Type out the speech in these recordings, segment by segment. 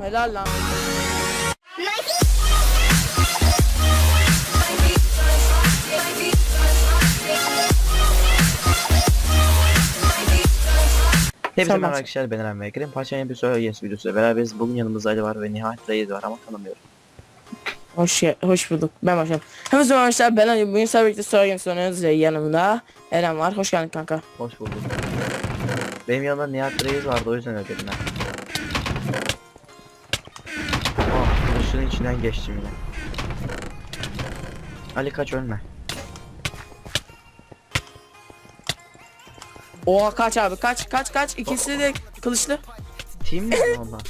Helal lan. Tamam. merhaba arkadaşlar ben Eren ve Ekrem. Paşa'nın bir soru yes videosu beraberiz. Bugün yanımızda Ali var ve Nihat Reis var ama tanımıyorum. Hoş, ge- hoş bulduk. Ben başlayalım. Hemen sonra arkadaşlar ben Ali. Bugün sabah birlikte soru oynuyoruz ve yanımda Eren var. Hoş geldin kanka. Hoş bulduk. Benim yanımda Nihat Reis vardı o yüzden ödedim ben. Kılıçın içinden geçtim yine. Ali kaç ölme. Oha kaç abi kaç kaç kaç. İkisi de kılıçlı. Team mi onlar?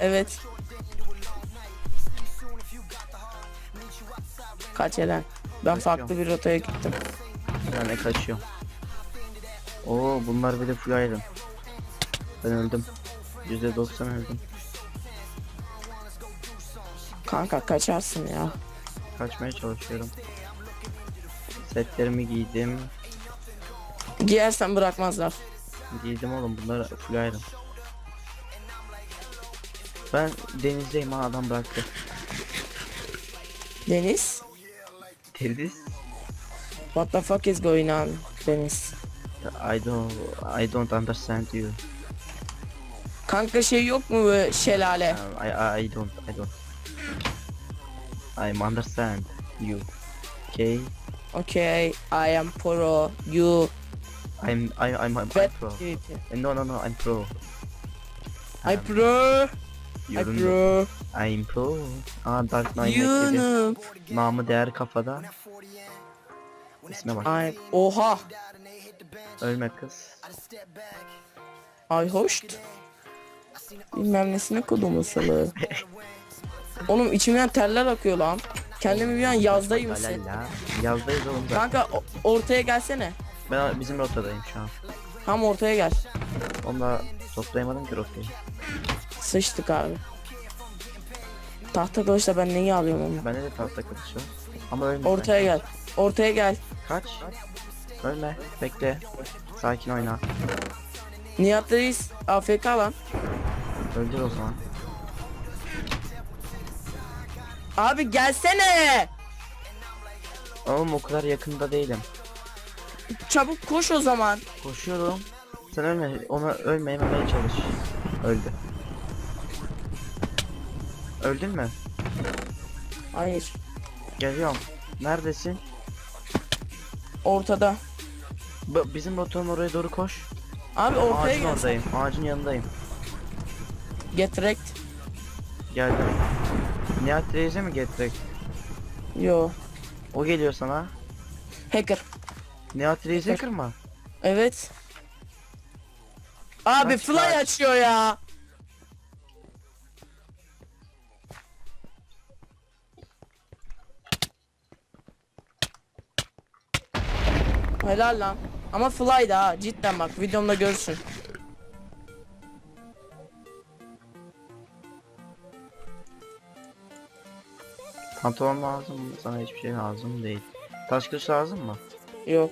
Evet. Kaç Eren. Ben farklı bir rotaya gittim. Ben de kaçıyorum. Oo bunlar bir de full iron. Ben öldüm. %90 öldüm. Kanka kaçarsın ya. Kaçmaya çalışıyorum. Setlerimi giydim. Giyersen bırakmazlar. Giydim oğlum bunlar full iron. Ben denizdeyim ha adam bıraktı. Deniz. Deniz? What the fuck is going on? Deniz. I don't I don't understand you. Kanka şey yok mu şelale? Um, I, I I don't I don't. I'm understand you. Okay. Okay, I am pro. You I'm I I'm, I'm, bad pro. activity. No no no I'm pro. I pro. I Yorum- pro. I'm pro. Aa Dark Knight ekledi. You Namı değer kafada. İsme bak. I Oha. Ölme kız. Ay hoş. Bilmem nesine kodumu salı. Oğlum içimden terler akıyor lan. Kendimi bir an yazdayım hissettim. la la. Yazdayız oğlum zaten. Kanka o- ortaya gelsene. Ben bizim rotadayım şu an. Tam ortaya gel. Onunla toplayamadım ki rotayı. Sıçtık abi. Tahta kılıçla ben neyi alıyorum onu? Bende de tahta kılıç var. Ama ölme. Ortaya gel. Ortaya gel. Kaç. Ölme. Bekle. Sakin oyna. Nihat Reis AFK lan. Öldür o zaman. Abi gelsene. Oğlum o kadar yakında değilim. Çabuk koş o zaman. Koşuyorum. Sen ölme. Ona ölme yememeye çalış. Öldü. Öldün mü? Hayır. Geliyorum. Neredesin? Ortada. B- bizim rotanın oraya doğru koş. Abi ortaya Ağacın gel. oradayım. Ağacın yanındayım. Get wrecked. Geldim. Nihat Reis'e mi getirek? Yo. O geliyor sana. Hacker. Nihat Reis'e kırma. Evet. Abi Kaç, fly kaç. açıyor ya. Helal lan. Ama fly da ha cidden bak videomda görürsün. Pantolon lazım mı? Sana hiçbir şey lazım değil. Taş kılıç lazım mı? Yok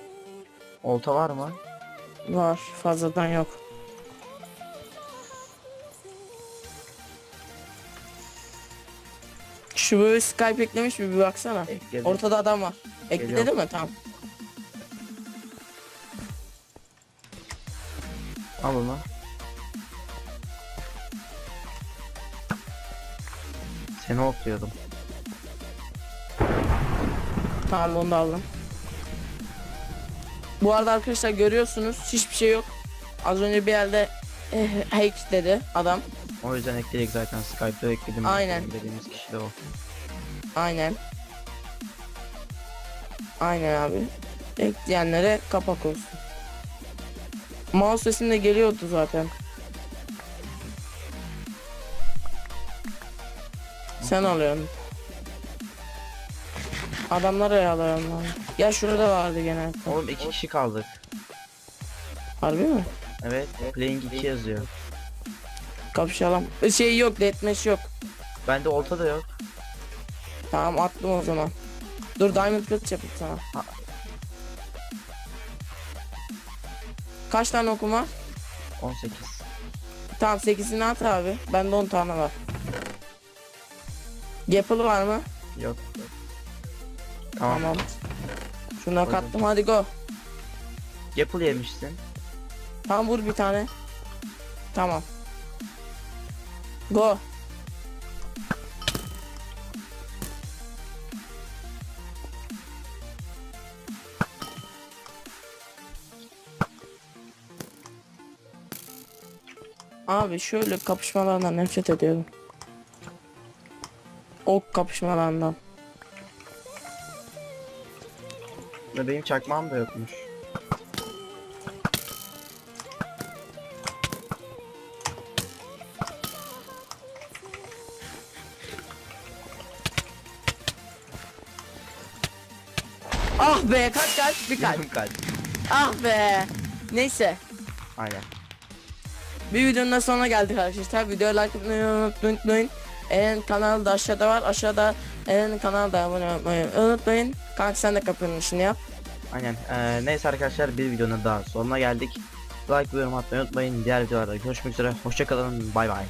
Olta var mı? var fazladan yok. Şu böyle Skype eklemiş mi bir baksana. Ekledim. Ortada adam var. Ekledi Geliyorum. mi? Tamam. Al onu. Seni okluyordum. Tamam onu da aldım. Bu arada arkadaşlar görüyorsunuz hiçbir şey yok. Az önce bir yerde eh, hack dedi adam. O yüzden ekledik zaten Skype'da ekledim. Aynen. Dediğimiz kişi de o. Aynen. Aynen abi. Ekleyenlere kapak olsun. Mouse sesim de geliyordu zaten. Sen alıyorsun. Adamlar ayarlıyorum lan. Ya şurada vardı gene. Oğlum iki kişi kaldık. Harbi mi? Evet. Playing 2 yazıyor. Kapışalım. Şey yok, deathmatch yok. Bende olta da yok. Tamam attım o zaman. Dur diamond kılıç yapayım sana. Kaç tane okuma? 18. Tamam 8'ini at abi. Bende 10 tane var. Gapple var mı? Yok. yok. Tamam. Tamam. Şuna Koydum. kattım hadi go. Apple yemişsin. Tamam vur bir tane. Tamam. Go. Abi şöyle kapışmalardan nefret ediyorum. Ok kapışmalarından. Ve benim çakmağım da yokmuş. Ah be kaç kaç bir kaç. Yarım kalp. Ah be. Neyse. Aynen. Bir videonun da sonuna geldik arkadaşlar. Videoyu like etmeyi unutmayın. Eren kanalı da aşağıda var. Aşağıda Eren'in kanalı da abone olmayı unutmayın. Kanka sen de kapının işini yap. Aynen. Ee, neyse arkadaşlar bir videonun daha sonuna geldik. Like ve yorum atmayı unutmayın. Diğer videolarda görüşmek üzere. Hoşçakalın. Bay bay.